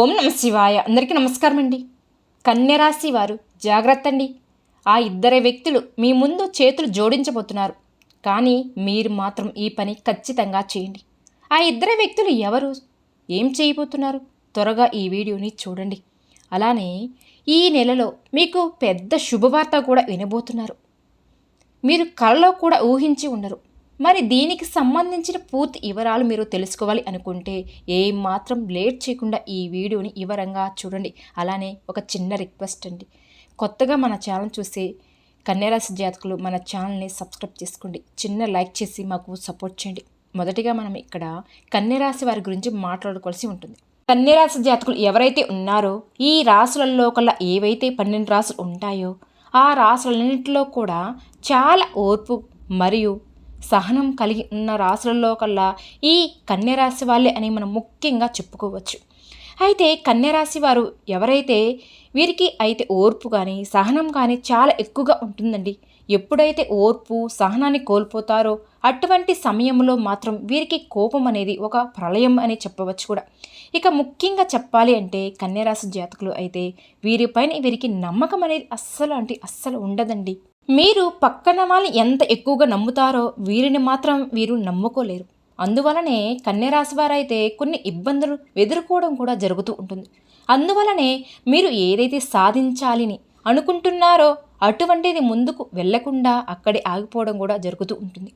ఓం నమ శివాయ. అందరికీ నమస్కారం అండి కన్యరాశి వారు జాగ్రత్త అండి ఆ ఇద్దరి వ్యక్తులు మీ ముందు చేతులు జోడించబోతున్నారు. కానీ మీరు మాత్రం ఈ పని ఖచ్చితంగా చేయండి. ఆ ఇద్దరు వ్యక్తులు ఎవరు? ఏం చేయబోతున్నారు? త్వరగా ఈ వీడియోని చూడండి. అలానే ఈ నెలలో మీకు పెద్ద శుభవార్త కూడా వినబోతున్నారు. మీరు కలలో కూడా ఊహించి ఉండరు. మరి దీనికి సంబంధించిన పూర్తి వివరాలు మీరు తెలుసుకోవాలి అనుకుంటే ఏం మాత్రం లేట్ చేయకుండా ఈ వీడియోని వివరంగా చూడండి. అలానే ఒక చిన్న రిక్వెస్ట్ అండి. కొత్తగా మన ఛానల్ చూసే కన్యారాశి జాతకులు మన ఛానల్ని సబ్స్క్రైబ్ చేసుకోండి. చిన్న లైక్ చేసి మాకు సపోర్ట్ చేయండి. మొదటిగా మనం ఇక్కడ కన్యరాశి వారి గురించి మాట్లాడుకోవాల్సి ఉంటుంది. కన్యరాశి జాతకులు ఎవరైతే ఉన్నారో ఈ రాసులలో కల్లా ఏవైతే పన్నెండు రాసులు ఉంటాయో ఆ రాసులన్నింటిలో కూడా చాలా ఓర్పు మరియు సహనం కలిగి ఉన్న రాశులలో కల్లా ఈ కన్యరాశి వాళ్ళే అని మనం ముఖ్యంగా చెప్పుకోవచ్చు. అయితే కన్యరాశి వారు ఎవరైతే వీరికి అయితే ఓర్పు కానీ సహనం కానీ చాలా ఎక్కువగా ఉంటుందండి. ఎప్పుడైతే ఓర్పు సహనాన్ని కోల్పోతారో అటువంటి సమయంలో మాత్రం వీరికి కోపం అనేది ఒక ప్రళయం అని చెప్పవచ్చు కూడా. ఇక ముఖ్యంగా చెప్పాలి అంటే కన్యరాశి జాతకులు అయితే వీరిపైన వీరికి నమ్మకం అనేది అస్సలు అంటే అస్సలు ఉండదండి. మీరు పక్కన వాళ్ళని ఎంత ఎక్కువగా నమ్ముతారో వీరిని మాత్రం వీరు నమ్ముకోలేరు. అందువలనే కన్యరాశి వారైతే కొన్ని ఇబ్బందులు ఎదుర్కోవడం కూడా జరుగుతూ ఉంటుంది. అందువలనే మీరు ఏదైతే సాధించాలని అనుకుంటున్నారో అటువంటిది ముందుకు వెళ్ళకుండా అక్కడే ఆగిపోవడం కూడా జరుగుతూ ఉంటుంది.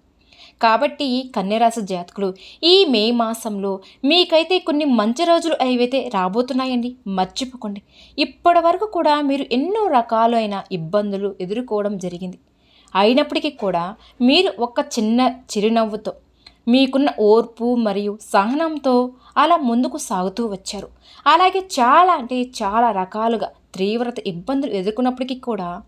కాబట్టి కన్యరాశి జాతకులు ఈ మే మాసంలో మీకైతే కొన్ని మంచి రోజులు ఏవైతే రాబోతున్నాయండి. మర్చిపోకండి. ఇప్పటి వరకు కూడా మీరు ఎన్నో రకాలైన ఇబ్బందులు ఎదుర్కోవడం జరిగింది. అయినప్పటికీ కూడా మీరు ఒక చిన్న చిరునవ్వుతో మీకున్న ఓర్పు మరియు సహనంతో అలా ముందుకు సాగుతూ వచ్చారు. అలాగే చాలా అంటే చాలా రకాలుగా తీవ్రత ఇబ్బందులు ఎదుర్కొన్నప్పటికీ కూడా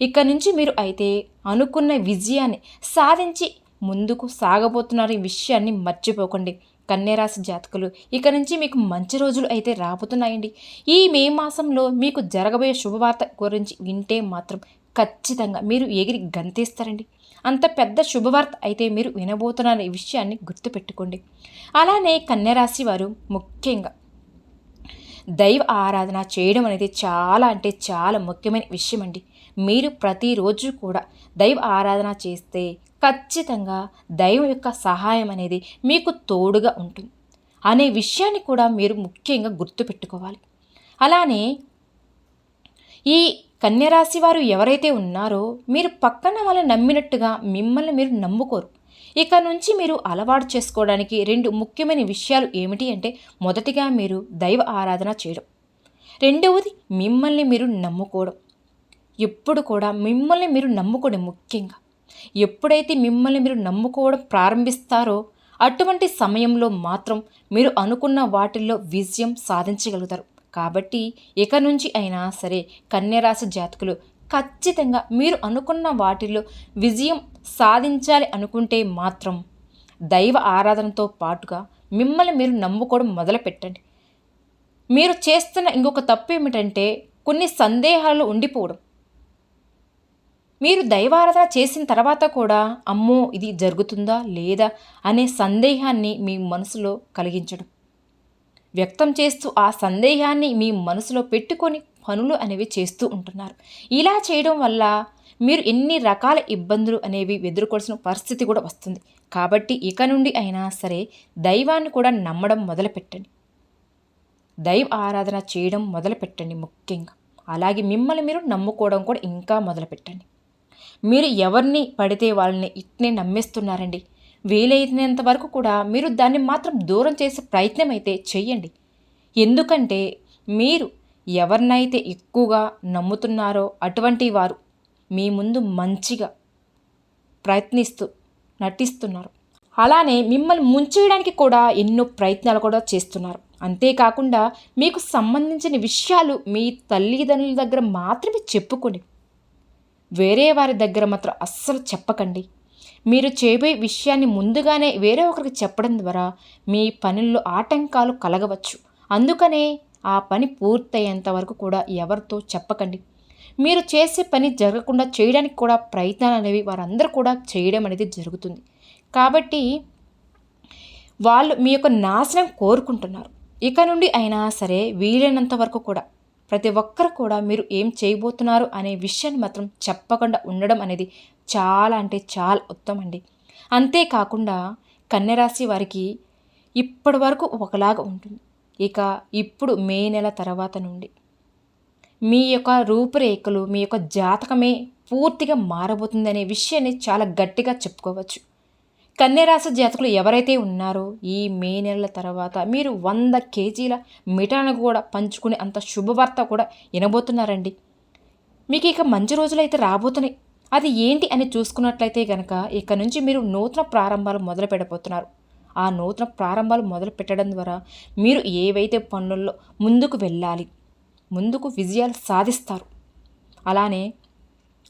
ఇక్కడ నుంచి మీరు అయితే అనుకున్న విజయాన్ని సాధించి ముందుకు సాగబోతున్నారు ఈ విషయాన్ని మర్చిపోకండి. కన్యరాశి జాతకులు ఇక నుంచి మీకు మంచి రోజులు అయితే రాబోతున్నాయండి. ఈ మే మాసంలో మీకు జరగబోయే శుభవార్త గురించి వింటే మాత్రం ఖచ్చితంగా మీరు ఎగిరి గంతేస్తారండి. అంత పెద్ద శుభవార్త అయితే మీరు వినబోతున్న ఈ విషయాన్ని గుర్తుపెట్టుకోండి. అలానే కన్యరాశి వారు ముఖ్యంగా దైవ ఆరాధన చేయడం అనేది చాలా అంటే చాలా ముఖ్యమైన విషయం అండి మీరు ప్రతిరోజు కూడా దైవ ఆరాధన చేస్తే ఖచ్చితంగా దైవం యొక్క సహాయం అనేది మీకు తోడుగా ఉంటుంది. అనే విషయాన్ని కూడా మీరు ముఖ్యంగా గుర్తుపెట్టుకోవాలి. అలానే ఈ కన్యరాశి వారు ఎవరైతే ఉన్నారో మీరు పక్కన వాళ్ళని నమ్మినట్టుగా మిమ్మల్ని మీరు నమ్ముకోరు. ఇక నుంచి మీరు అలవాటు చేసుకోవడానికి రెండు ముఖ్యమైన విషయాలు ఏమిటి అంటే మొదటిగా మీరు దైవ ఆరాధన చేయడం. రెండవది మిమ్మల్ని మీరు నమ్ముకోవడం. ఎప్పుడు కూడా మిమ్మల్ని మీరు నమ్ముకోండి ముఖ్యంగా. ఎప్పుడైతే మిమ్మల్ని మీరు నమ్ముకోవడం ప్రారంభిస్తారో అటువంటి సమయంలో మాత్రం మీరు అనుకున్న వాటిల్లో విజయం సాధించగలుగుతారు. కాబట్టి ఇక నుంచి అయినా సరే కన్యరాశి జాతకులు ఖచ్చితంగా మీరు అనుకున్న వాటిల్లో విజయం సాధించాలి అనుకుంటే మాత్రం దైవ ఆరాధనతో పాటుగా మిమ్మల్ని మీరు నమ్ముకోవడం మొదలుపెట్టండి. మీరు చేస్తున్న ఇంకొక తప్పు ఏమిటంటే కొన్ని సందేహాలు ఉండిపోవడం. మీరు దైవారాధన చేసిన తర్వాత కూడా అమ్మో ఇది జరుగుతుందా లేదా అనే సందేహాన్ని మీ మనసులో కలిగించడం. వ్యక్తం చేస్తూ ఆ సందేహాన్ని మీ మనసులో పెట్టుకొని పనులు అనేవి చేస్తూ ఉంటున్నారు. ఇలా చేయడం వల్ల మీరు ఎన్ని రకాల ఇబ్బందులు అనేవి ఎదుర్కోవాల్సిన పరిస్థితి కూడా వస్తుంది. కాబట్టి ఇక నుండి అయినా సరే దైవాన్ని కూడా నమ్మడం మొదలుపెట్టండి. దైవ ఆరాధన చేయడం మొదలుపెట్టండి ముఖ్యంగా. అలాగే మిమ్మల్ని మీరు నమ్ముకోవడం కూడా ఇంకా మొదలుపెట్టండి. మీరు ఎవరిని పడితే వాళ్ళని ఇట్నే నమ్మేస్తున్నారండి. వీలైనంత వరకు కూడా మీరు దాన్ని మాత్రం దూరం చేసే ప్రయత్నం అయితే చెయ్యండి. ఎందుకంటే మీరు ఎవరినైతే ఎక్కువగా నమ్ముతున్నారో అటువంటి వారు మీ ముందు మంచిగా ప్రయత్నిస్తూ నటిస్తున్నారు. అలానే మిమ్మల్ని ముంచేయడానికి కూడా ఎన్నో ప్రయత్నాలు కూడా చేస్తున్నారు. అంతేకాకుండా మీకు సంబంధించిన విషయాలు మీ తల్లిదండ్రుల దగ్గర మాత్రమే చెప్పుకోండి వేరే వారి దగ్గర మాత్రం అస్సలు చెప్పకండి. మీరు చేయబోయే విషయాన్ని ముందుగానే వేరే ఒకరికి చెప్పడం ద్వారా మీ పనుల్లో ఆటంకాలు కలగవచ్చు. అందుకనే ఆ పని పూర్తయ్యేంత వరకు కూడా ఎవరితో చెప్పకండి. మీరు చేసే పని జరగకుండా చేయడానికి కూడా ప్రయత్నాలు అనేవి వారందరూ కూడా చేయడం అనేది జరుగుతుంది. కాబట్టి వాళ్ళు మీ యొక్క నాశనం కోరుకుంటున్నారు. ఇక నుండి అయినా సరే వీలైనంత వరకు కూడా ప్రతి ఒక్కరు కూడా మీరు ఏం చేయబోతున్నారు అనే విషయాన్ని మాత్రం చెప్పకుండా ఉండడం అనేది చాలా అంటే చాలా ఉత్తమం అండి. అంతేకాకుండా కన్యరాశి వారికి ఇప్పటి వరకు ఒకలాగా ఉంటుంది. ఇక ఇప్పుడు మే నెల తర్వాత నుండి మీ యొక్క రూపురేఖలు మీ యొక్క జాతకమే పూర్తిగా మారబోతుందనే విషయాన్ని చాలా గట్టిగా చెప్పుకోవచ్చు. కన్యరాశి జాతకులు ఎవరైతే ఉన్నారో ఈ మే నెలల తర్వాత మీరు వంద కేజీల మిఠాను కూడా పంచుకునే అంత శుభవార్త కూడా వినబోతున్నారండి. మీకు ఇక మంచి రోజులైతే రాబోతున్నాయి. అది ఏంటి అని చూసుకున్నట్లయితే కనుక ఇక నుంచి మీరు నూతన ప్రారంభాలు మొదలు పెట్టబోతున్నారు. ఆ నూతన ప్రారంభాలు మొదలు పెట్టడం ద్వారా మీరు ఏవైతే పనుల్లో ముందుకు వెళ్ళాలి ముందుకు విజయాలు సాధిస్తారు అలానే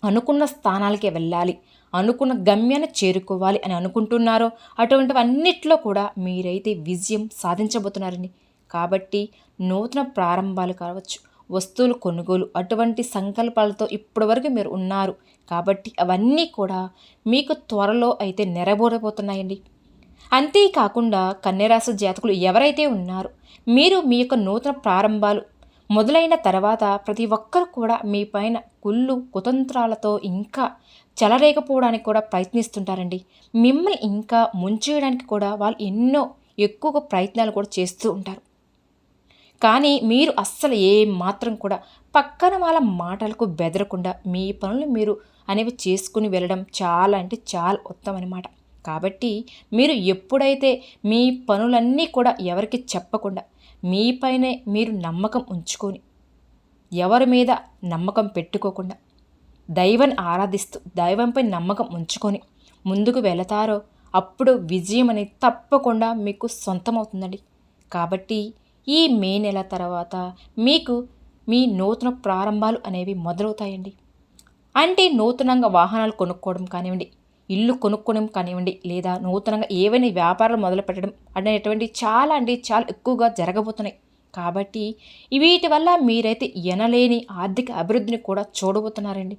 అనుకున్న స్థానాలకే వెళ్ళాలి అనుకున్న గమ్యాన్ని చేరుకోవాలి అని అనుకుంటున్నారో అటువంటివన్నిట్లో కూడా మీరైతే విజయం సాధించబోతున్నారండి కాబట్టి నూతన ప్రారంభాలు కావచ్చు వస్తువులు కొనుగోలు అటువంటి సంకల్పాలతో ఇప్పటివరకు మీరు ఉన్నారు. కాబట్టి అవన్నీ కూడా మీకు త్వరలో అయితే నెరవేరబోతున్నాయండి. అంతేకాకుండా కన్యరాశి జాతకులు ఎవరైతే ఉన్నారో మీరు మీ యొక్క నూతన ప్రారంభాలు మొదలైన తర్వాత ప్రతి ఒక్కరు కూడా మీ పైన కుళ్ళు కుతంత్రాలతో ఇంకా చెలరేకపోవడానికి కూడా ప్రయత్నిస్తుంటారండి. మిమ్మల్ని ఇంకా ముంచేయడానికి కూడా వాళ్ళు ఎన్నో ఎక్కువగా ప్రయత్నాలు కూడా చేస్తూ ఉంటారు. కానీ మీరు అస్సలు ఏ మాత్రం కూడా పక్కన వాళ్ళ మాటలకు బెదరకుండా మీ పనులు మీరు అనేవి చేసుకుని వెళ్ళడం చాలా అంటే చాలా ఉత్తమం అనమాట కాబట్టి మీరు ఎప్పుడైతే మీ పనులన్నీ కూడా ఎవరికి చెప్పకుండా మీపైనే మీరు నమ్మకం ఉంచుకొని ఎవరి మీద నమ్మకం పెట్టుకోకుండా దైవాన్ని ఆరాధిస్తూ దైవంపై నమ్మకం ఉంచుకొని ముందుకు వెళతారో అప్పుడు విజయం అనేది తప్పకుండా మీకు సొంతమవుతుందండి. కాబట్టి ఈ మే నెల తర్వాత మీకు మీ నూతన ప్రారంభాలు అనేవి మొదలవుతాయండి. అంటే నూతనంగా వాహనాలు కొనుక్కోవడం కానివ్వండి ఇల్లు కొనుక్కోవడం కానివ్వండి లేదా నూతనంగా ఏవైనా వ్యాపారాలు మొదలు పెట్టడం అనేటువంటి చాలా అంటే చాలా ఎక్కువగా జరగబోతున్నాయి. కాబట్టి వీటి వల్ల మీరైతే ఎనలేని ఆర్థిక అభివృద్ధిని కూడా చూడబోతున్నారండి.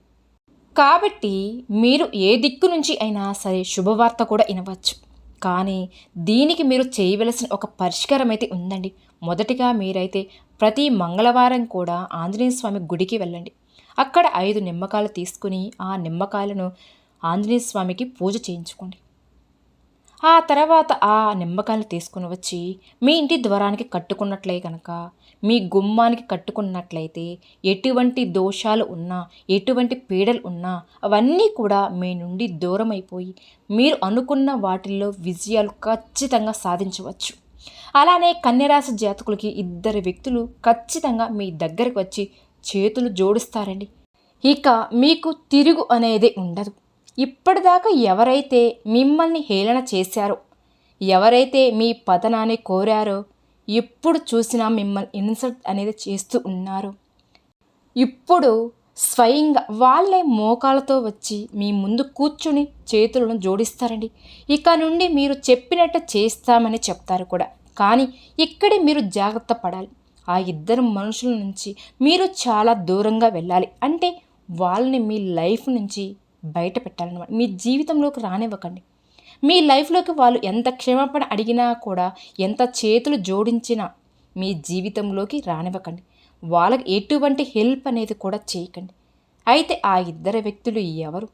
కాబట్టి మీరు ఏ దిక్కు నుంచి అయినా సరే శుభవార్త కూడా వినవచ్చు. కానీ దీనికి మీరు చేయవలసిన ఒక పరిష్కారం అయితే ఉందండి. మొదటిగా మీరైతే ప్రతి మంగళవారం కూడా ఆంజనేయ స్వామి గుడికి వెళ్ళండి. అక్కడ ఐదు నిమ్మకాయలు తీసుకుని ఆ నిమ్మకాయలను ఆంజనేయ స్వామికి పూజ చేయించుకోండి. ఆ తర్వాత ఆ నిమ్మకాయలు తీసుకుని వచ్చి మీ ఇంటి ద్వారానికి కట్టుకున్నట్లే కనుక మీ గుమ్మానికి కట్టుకున్నట్లయితే ఎటువంటి దోషాలు ఉన్నా ఎటువంటి పీడలు ఉన్నా అవన్నీ కూడా మీ నుండి దూరం అయిపోయి మీరు అనుకున్న వాటిల్లో విజయాలు ఖచ్చితంగా సాధించవచ్చు. అలానే కన్యరాశి జాతకులకి ఇద్దరు వ్యక్తులు ఖచ్చితంగా మీ దగ్గరకు వచ్చి చేతులు జోడిస్తారండి. ఇక మీకు తిరుగు అనేది ఉండదు. ఇప్పటిదాకా ఎవరైతే మిమ్మల్ని హేళన చేశారో ఎవరైతే మీ పతనాన్ని కోరారో ఎప్పుడు చూసినా మిమ్మల్ని ఇన్సల్ట్ అనేది చేస్తూ ఉన్నారు. ఇప్పుడు స్వయంగా వాళ్ళే మోకాలతో వచ్చి మీ ముందు కూర్చుని చేతులను జోడిస్తారండి. ఇక నుండి మీరు చెప్పినట్టు చేస్తామని చెప్తారు కూడా. కానీ ఇక్కడే మీరు జాగ్రత్త పడాలి. ఆ ఇద్దరు మనుషుల నుంచి మీరు చాలా దూరంగా వెళ్ళాలి. అంటే వాళ్ళని మీ లైఫ్ నుంచి బయట పెట్టాలన్నమాట. మీ జీవితంలోకి రానివ్వకండి. మీ లైఫ్లోకి వాళ్ళు ఎంత క్షమాపణ అడిగినా కూడా ఎంత చేతులు జోడించినా మీ జీవితంలోకి రానివ్వకండి. వాళ్ళకి ఎటువంటి హెల్ప్ అనేది కూడా చేయకండి. అయితే ఆ ఇద్దరు వ్యక్తులు ఎవరు?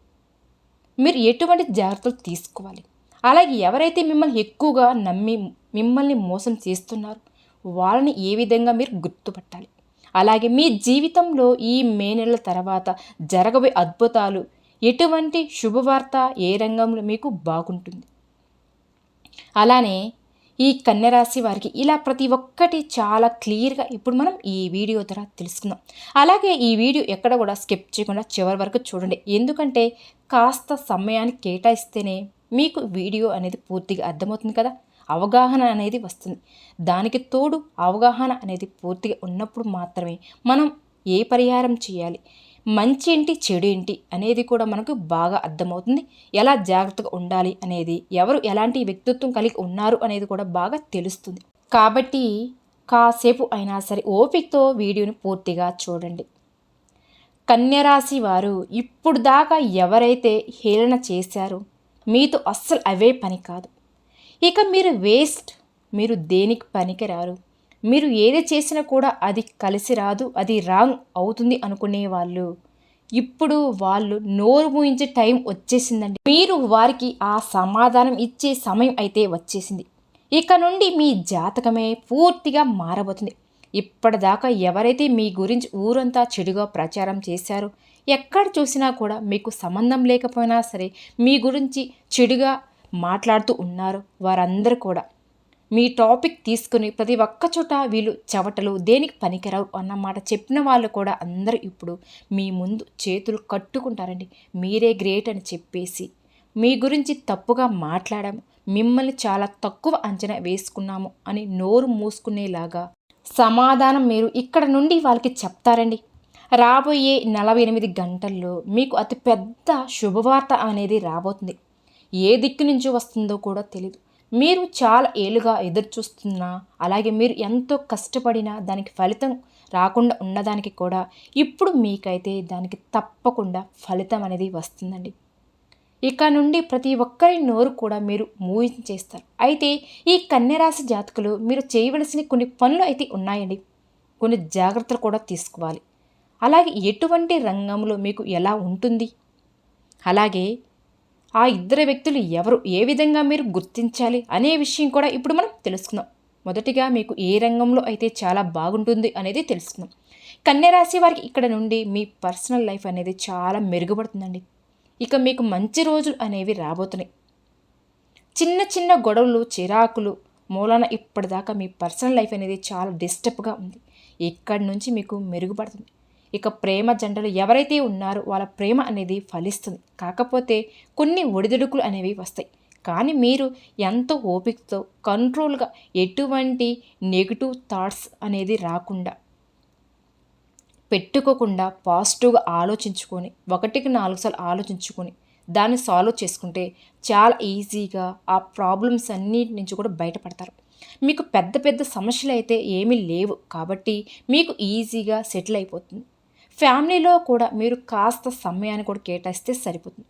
మీరు ఎటువంటి జాగ్రత్తలు తీసుకోవాలి? అలాగే ఎవరైతే మిమ్మల్ని ఎక్కువగా నమ్మి మిమ్మల్ని మోసం చేస్తున్నారు వాళ్ళని ఏ విధంగా మీరు గుర్తుపట్టాలి? అలాగే మీ జీవితంలో ఈ మే నెలల తర్వాత జరగబోయే అద్భుతాలు ఎటువంటి శుభవార్త ఏ రంగంలో మీకు బాగుంటుంది? అలానే ఈ కన్యరాశి వారికి ఇలా ప్రతి ఒక్కటి చాలా క్లియర్గా ఇప్పుడు మనం ఈ వీడియో ద్వారా తెలుసుకుందాం. అలాగే ఈ వీడియో ఎక్కడ కూడా స్కిప్ చేయకుండా చివరి వరకు చూడండి. ఎందుకంటే కాస్త సమయాన్ని కేటాయిస్తేనే మీకు వీడియో అనేది పూర్తిగా అర్థమవుతుంది కదా? అవగాహన అనేది వస్తుంది. దానికి తోడు అవగాహన అనేది పూర్తిగా ఉన్నప్పుడు మాత్రమే మనం ఏ పరిహారం చేయాలి? మంచి ఏంటి చెడు ఏంటి అనేది కూడా మనకు బాగా అర్థమవుతుంది. ఎలా జాగ్రత్తగా ఉండాలి అనేది ఎవరు ఎలాంటి వ్యక్తిత్వం కలిగి ఉన్నారు అనేది కూడా బాగా తెలుస్తుంది. కాబట్టి కాసేపు అయినా సరే ఓపికతో వీడియోని పూర్తిగా చూడండి. కన్యరాశి వారు ఇప్పుడు దాకా ఎవరైతే హేళన చేశారో మీతో అస్సలు అవే పని కాదు. ఇక మీరు వేస్ట్ మీరు దేనికి పనికిరారు? మీరు ఏది చేసినా కూడా అది కలిసి రాదు అది రాంగ్ అవుతుంది అనుకునే వాళ్ళు ఇప్పుడు వాళ్ళు నోరు మూయించే టైం వచ్చేసిందండి. మీరు వారికి ఆ సమాధానం ఇచ్చే సమయం అయితే వచ్చేసింది. ఇక నుండి మీ జాతకమే పూర్తిగా మారబోతుంది. ఇప్పటిదాకా ఎవరైతే మీ గురించి ఊరంతా చెడుగా ప్రచారం చేశారో ఎక్కడ చూసినా కూడా మీకు సంబంధం లేకపోయినా సరే మీ గురించి చెడుగా మాట్లాడుతూ ఉన్నారు వారందరూ కూడా. మీ టాపిక్ తీసుకుని ప్రతి ఒక్క చోట వీళ్ళు చెవటలు దేనికి పనికిరావు అన్నమాట చెప్పిన వాళ్ళు కూడా అందరూ ఇప్పుడు మీ ముందు చేతులు కట్టుకుంటారండి. మీరే గ్రేట్ అని చెప్పేసి మీ గురించి తప్పుగా మాట్లాడాము మిమ్మల్ని చాలా తక్కువ అంచనా వేసుకున్నాము అని నోరు మూసుకునేలాగా సమాధానం మీరు ఇక్కడ నుండి వాళ్ళకి చెప్తారండి. రాబోయే నలభై ఎనిమిది గంటల్లో మీకు అతి పెద్ద శుభవార్త అనేది రాబోతుంది. ఏ దిక్కు నుంచి వస్తుందో కూడా తెలియదు మీరు చాలా ఏళ్ళుగా ఎదురు చూస్తున్నా అలాగే మీరు ఎంతో కష్టపడినా దానికి ఫలితం రాకుండా ఉన్నదానికి కూడా ఇప్పుడు మీకైతే దానికి తప్పకుండా ఫలితం అనేది వస్తుందండి. ఇక నుండి ప్రతి ఒక్కరి నోరు కూడా మీరు మూయించేస్తారు అయితే ఈ కన్యరాశి జాతకులు మీరు చేయవలసిన కొన్ని పనులు అయితే ఉన్నాయండి. కొన్ని జాగ్రత్తలు కూడా తీసుకోవాలి. అలాగే ఎటువంటి రంగంలో మీకు ఎలా ఉంటుంది? అలాగే ఆ ఇద్దరు వ్యక్తులు ఎవరు ఏ విధంగా మీరు గుర్తించాలి అనే విషయం కూడా ఇప్పుడు మనం తెలుసుకుందాం. మొదటిగా మీకు ఏ రంగంలో అయితే చాలా బాగుంటుంది అనేది తెలుసుకుందాం. కన్యరాశి వారికి ఇక్కడ నుండి మీ పర్సనల్ లైఫ్ అనేది చాలా మెరుగుపడుతుందండి. ఇక మీకు మంచి రోజులు అనేవి రాబోతున్నాయి. చిన్న చిన్న గొడవలు చిరాకులు మూలాన ఇప్పటిదాకా మీ పర్సనల్ లైఫ్ అనేది చాలా డిస్టర్బ్గా ఉంది. ఇక్కడి నుంచి మీకు మెరుగుపడుతుంది. ఇక ప్రేమ జంటలు ఎవరైతే ఉన్నారో వాళ్ళ ప్రేమ అనేది ఫలిస్తుంది. కాకపోతే కొన్ని ఒడిదుడుకులు అనేవి వస్తాయి. కానీ మీరు ఎంతో ఓపికతో కంట్రోల్గా ఎటువంటి నెగిటివ్ థాట్స్ అనేది రాకుండా పెట్టుకోకుండా పాజిటివ్గా ఆలోచించుకొని ఒకటికి నాలుగు సార్లు ఆలోచించుకొని దాన్ని సాల్వ్ చేసుకుంటే చాలా ఈజీగా ఆ ప్రాబ్లమ్స్ అన్నిటి నుంచి కూడా బయటపడతారు. మీకు పెద్ద పెద్ద సమస్యలు అయితే ఏమీ లేవు కాబట్టి మీకు ఈజీగా సెటిల్ అయిపోతుంది. ఫ్యామిలీలో కూడా మీరు కాస్త సమయాన్ని కూడా కేటాయిస్తే సరిపోతుంది.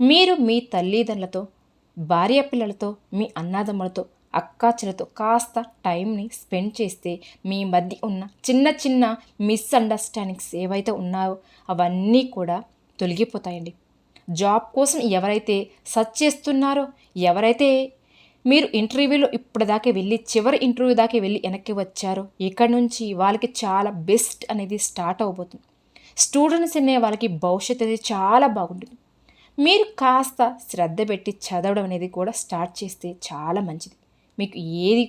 మీరు మీ తల్లిదండ్రులతో భార్య పిల్లలతో మీ అన్నాదమ్ములతో అక్కాచెలతో కాస్త టైంని స్పెండ్ చేస్తే మీ మధ్య ఉన్న చిన్న చిన్న మిస్అండర్స్టాండింగ్స్ ఏవైతే ఉన్నాయో అవన్నీ కూడా తొలగిపోతాయండి. జాబ్ కోసం ఎవరైతే సర్చ్ చేస్తున్నారో ఎవరైతే మీరు ఇంటర్వ్యూలో ఇప్పటిదాకా వెళ్ళి చివరి ఇంటర్వ్యూ దాకా వెళ్ళి వెనక్కి వచ్చారో ఇక్కడ నుంచి వాళ్ళకి చాలా బెస్ట్ అనేది స్టార్ట్ అవబోతుంది స్టూడెంట్స్ అనే వాళ్ళకి భవిష్యత్తు అనేది చాలా బాగుంటుంది. మీరు కాస్త శ్రద్ధ పెట్టి చదవడం అనేది కూడా స్టార్ట్ చేస్తే చాలా మంచిది. మీకు ఏది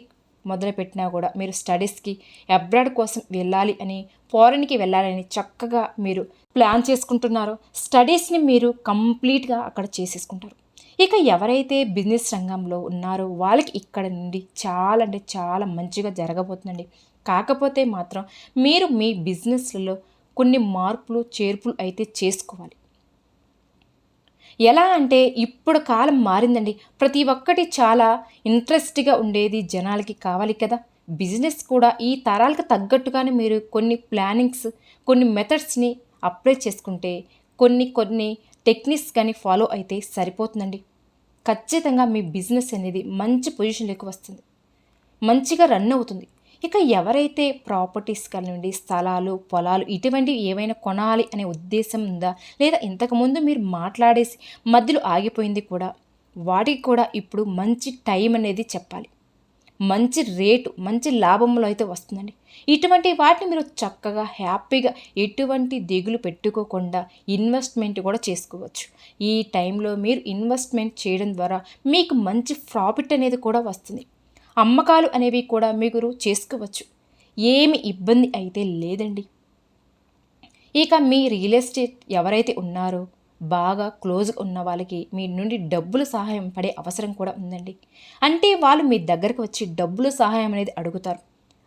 మొదలుపెట్టినా కూడా మీరు స్టడీస్కి అబ్రాడ్ కోసం వెళ్ళాలి అని ఫారెన్కి వెళ్ళాలని చక్కగా మీరు ప్లాన్ చేసుకుంటున్నారో స్టడీస్ని మీరు కంప్లీట్గా అక్కడ చేసేసుకుంటారు. ఇక ఎవరైతే బిజినెస్ రంగంలో ఉన్నారో వాళ్ళకి ఇక్కడ నుండి చాలా అంటే చాలా మంచిగా జరగబోతుందండి. కాకపోతే మాత్రం మీరు మీ బిజినెస్లలో కొన్ని మార్పులు చేర్పులు అయితే చేసుకోవాలి. ఎలా అంటే ఇప్పుడు కాలం మారిందండి. ప్రతి ఒక్కటి చాలా ఇంట్రెస్ట్గా ఉండేది జనాలకి కావాలి కదా. బిజినెస్ కూడా ఈ తరాలకు తగ్గట్టుగానే మీరు కొన్ని ప్లానింగ్స్ కొన్ని మెథడ్స్ని అప్లై చేసుకుంటే కొన్ని కొన్ని టెక్నిక్స్ కానీ ఫాలో అయితే సరిపోతుందండి. ఖచ్చితంగా మీ బిజినెస్ అనేది మంచి పొజిషన్లోకి వస్తుంది. మంచిగా రన్ అవుతుంది. ఇక ఎవరైతే ప్రాపర్టీస్ కానివ్వండి స్థలాలు పొలాలు ఇటువంటివి ఏవైనా కొనాలి అనే ఉద్దేశం ఉందా? లేదా ఇంతకుముందు మీరు మాట్లాడేసి మధ్యలో ఆగిపోయింది కూడా వాటికి కూడా ఇప్పుడు మంచి టైం అనేది చెప్పాలి. మంచి రేటు మంచి లాభంలో అయితే వస్తుందండి. ఇటువంటి వాటిని మీరు చక్కగా హ్యాపీగా ఎటువంటి దిగులు పెట్టుకోకుండా ఇన్వెస్ట్మెంట్ కూడా చేసుకోవచ్చు. ఈ టైంలో మీరు ఇన్వెస్ట్మెంట్ చేయడం ద్వారా మీకు మంచి ప్రాఫిట్ అనేది కూడా వస్తుంది. అమ్మకాలు అనేవి కూడా మీరు చేసుకోవచ్చు. ఏమి ఇబ్బంది అయితే లేదండి. ఇక మీ రియల్ ఎస్టేట్ ఎవరైతే ఉన్నారో బాగా క్లోజ్ ఉన్న వాళ్ళకి మీ నుండి డబ్బులు సహాయం పడే అవసరం కూడా ఉందండి. అంటే వాళ్ళు మీ దగ్గరకు వచ్చి డబ్బులు సహాయం అనేది అడుగుతారు.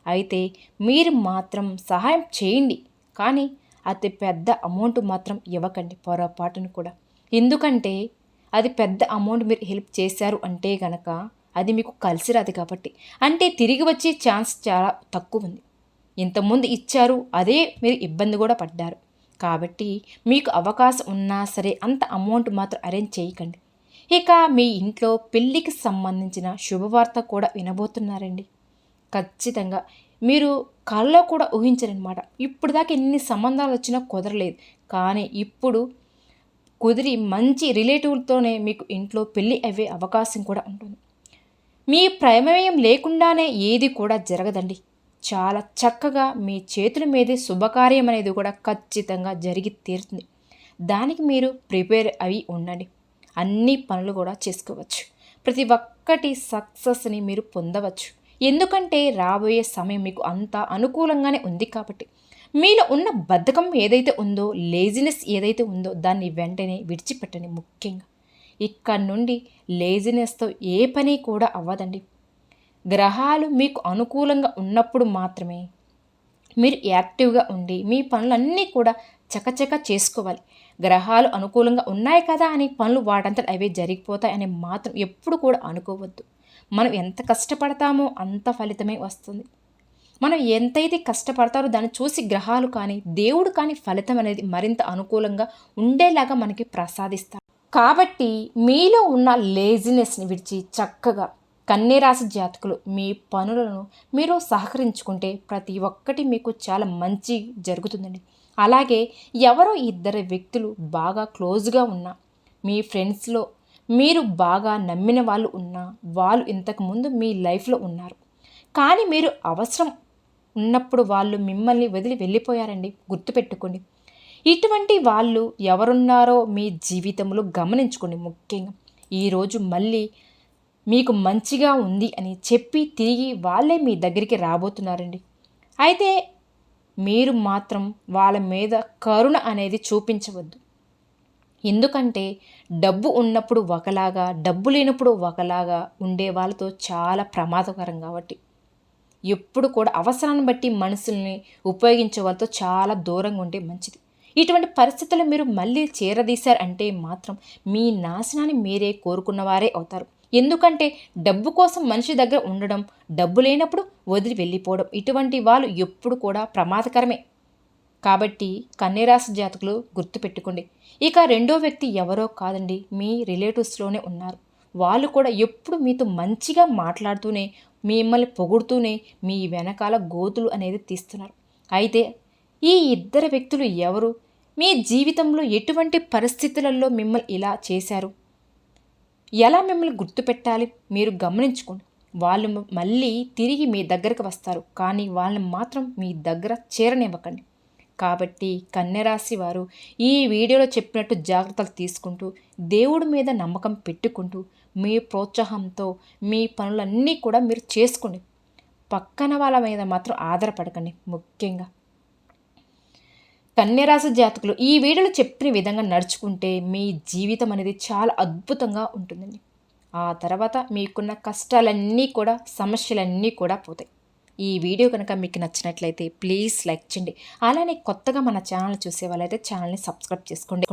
అయితే మీరు మాత్రం సహాయం చేయండి. కానీ అతి పెద్ద అమౌంట్ మాత్రం ఇవ్వకండి పొరపాటును కూడా. ఎందుకంటే అది పెద్ద అమౌంట్ మీరు హెల్ప్ చేశారు అంటే గనక అది మీకు కలిసి రాదు కాబట్టి. అంటే తిరిగి వచ్చే ఛాన్స్ చాలా తక్కువ ఉంది. ఇంతకుముందు ఇచ్చారు అదే మీరు ఇబ్బంది కూడా పడ్డారు. కాబట్టి మీకు అవకాశం ఉన్నా సరే అంత అమౌంట్ మాత్రం అరేంజ్ చేయకండి. ఇక మీ ఇంట్లో పెళ్ళికి సంబంధించిన శుభవార్త కూడా వినబోతున్నారండి. ఖచ్చితంగా మీరు కళ్ళలో కూడా ఊహించరనమాట ఇప్పుడు దాకా ఎన్ని సంబంధాలు వచ్చినా కుదరలేదు. కానీ ఇప్పుడు కుదిరి మంచి రిలేటివ్లతోనే మీకు ఇంట్లో పెళ్ళి అయ్యే అవకాశం కూడా ఉంటుంది. మీ ప్రమేయం లేకుండానే ఏది కూడా జరగదండి. చాలా చక్కగా మీ చేతుల మీదే శుభకార్యం అనేది కూడా ఖచ్చితంగా జరిగి తీరుతుంది. దానికి మీరు ప్రిపేర్ అయి ఉండండి. అన్ని పనులు కూడా చేసుకోవచ్చు. ప్రతి ఒక్కటి సక్సెస్ని మీరు పొందవచ్చు. ఎందుకంటే రాబోయే సమయం మీకు అంత అనుకూలంగానే ఉంది కాబట్టి. మీలో ఉన్న బద్ధకం ఏదైతే ఉందో లేజినెస్ ఏదైతే ఉందో దాన్ని వెంటనే విడిచిపెట్టండి ముఖ్యంగా. ఇక్కడ నుండి లేజినెస్తో ఏ పని కూడా అవ్వదండి. గ్రహాలు మీకు అనుకూలంగా ఉన్నప్పుడు మాత్రమే. మీరు యాక్టివ్గా ఉండి మీ పనులన్నీ కూడా చకచక చేసుకోవాలి. గ్రహాలు అనుకూలంగా ఉన్నాయి కదా అని పనులు వాటంతట అవే జరిగిపోతాయి అని మాత్రం ఎప్పుడు కూడా అనుకోవద్దు. మనం ఎంత కష్టపడతామో అంత ఫలితమే వస్తుంది. మనం ఎంతైతే కష్టపడతారో దాన్ని చూసి గ్రహాలు కానీ దేవుడు కానీ ఫలితం అనేది మరింత అనుకూలంగా ఉండేలాగా మనకి ప్రసాదిస్తారు. కాబట్టి మీలో ఉన్న లేజినెస్ని విడిచి చక్కగా కన్యరాశి జాతకులు మీ పనులను మీరు సహకరించుకుంటే ప్రతి ఒక్కటి మీకు చాలా మంచి జరుగుతుందండి. అలాగే ఎవరో ఇద్దరు వ్యక్తులు బాగా క్లోజ్గా ఉన్న మీ ఫ్రెండ్స్లో మీరు బాగా నమ్మిన వాళ్ళు ఉన్నా వాళ్ళు ఇంతకుముందు మీ లైఫ్లో ఉన్నారు. కానీ మీరు అవసరం ఉన్నప్పుడు వాళ్ళు మిమ్మల్ని వదిలి వెళ్ళిపోయారండి. గుర్తుపెట్టుకోండి. ఇటువంటి వాళ్ళు ఎవరున్నారో మీ జీవితంలో గమనించుకోండి ముఖ్యంగా. ఈరోజు మళ్ళీ మీకు మంచిగా ఉంది అని చెప్పి తిరిగి వాళ్ళే మీ దగ్గరికి రాబోతున్నారండి. అయితే మీరు మాత్రం వాళ్ళ మీద కరుణ అనేది చూపించవద్దు. ఎందుకంటే డబ్బు ఉన్నప్పుడు ఒకలాగా డబ్బు లేనప్పుడు ఒకలాగా ఉండే వాళ్ళతో చాలా ప్రమాదకరం కాబట్టి. ఎప్పుడు కూడా అవసరాన్ని బట్టి మనుషుల్ని ఉపయోగించే వాళ్ళతో చాలా దూరంగా ఉంటే మంచిది. ఇటువంటి పరిస్థితులు మీరు మళ్ళీ చేరదీశారంటే మాత్రం మీ నాశనాన్ని మీరే కోరుకున్నవారే అవుతారు. ఎందుకంటే డబ్బు కోసం మనిషి దగ్గర ఉండడం డబ్బు లేనప్పుడు వదిలి వెళ్ళిపోవడం ఇటువంటి వాళ్ళు ఎప్పుడు కూడా ప్రమాదకరమే. కాబట్టి కన్యరాశి జాతకులు గుర్తుపెట్టుకోండి. ఇక రెండో వ్యక్తి ఎవరో కాదండి మీ రిలేటివ్స్లోనే ఉన్నారు. వాళ్ళు కూడా ఎప్పుడు మీతో మంచిగా మాట్లాడుతూనే మిమ్మల్ని పొగుడుతూనే మీ వెనకాల గోతులు అనేది తీస్తున్నారు. అయితే ఈ ఇద్దరు వ్యక్తులు ఎవరు? మీ జీవితంలో ఎటువంటి పరిస్థితులలో మిమ్మల్ని ఇలా చేశారు? ఎలా మిమ్మల్ని గుర్తుపెట్టాలి? మీరు గమనించుకోండి. వాళ్ళు మళ్ళీ తిరిగి మీ దగ్గరకు వస్తారు. కానీ వాళ్ళని మాత్రం మీ దగ్గర చేరనివ్వకండి. కాబట్టి కన్యరాశి వారు ఈ వీడియోలో చెప్పినట్టు జాగ్రత్తలు తీసుకుంటూ దేవుడి మీద నమ్మకం పెట్టుకుంటూ మీ ప్రోత్సాహంతో మీ పనులన్నీ కూడా మీరు చేసుకోండి. పక్కన వాళ్ళ మీద మాత్రం ఆధారపడకండి. ముఖ్యంగా కన్యరాశి జాతకులు ఈ వీడియోలో చెప్పిన విధంగా నడుచుకుంటే మీ జీవితం అనేది చాలా అద్భుతంగా ఉంటుందండి. ఆ తర్వాత మీకున్న కష్టాలన్నీ కూడా సమస్యలన్నీ కూడా పోతాయి. ఈ వీడియో కనుక మీకు నచ్చినట్లయితే ప్లీజ్ లైక్ చేయండి. అలానే కొత్తగా మన ఛానల్ చూసే వాళ్ళైతే ఛానల్ని సబ్స్క్రైబ్ చేసుకోండి.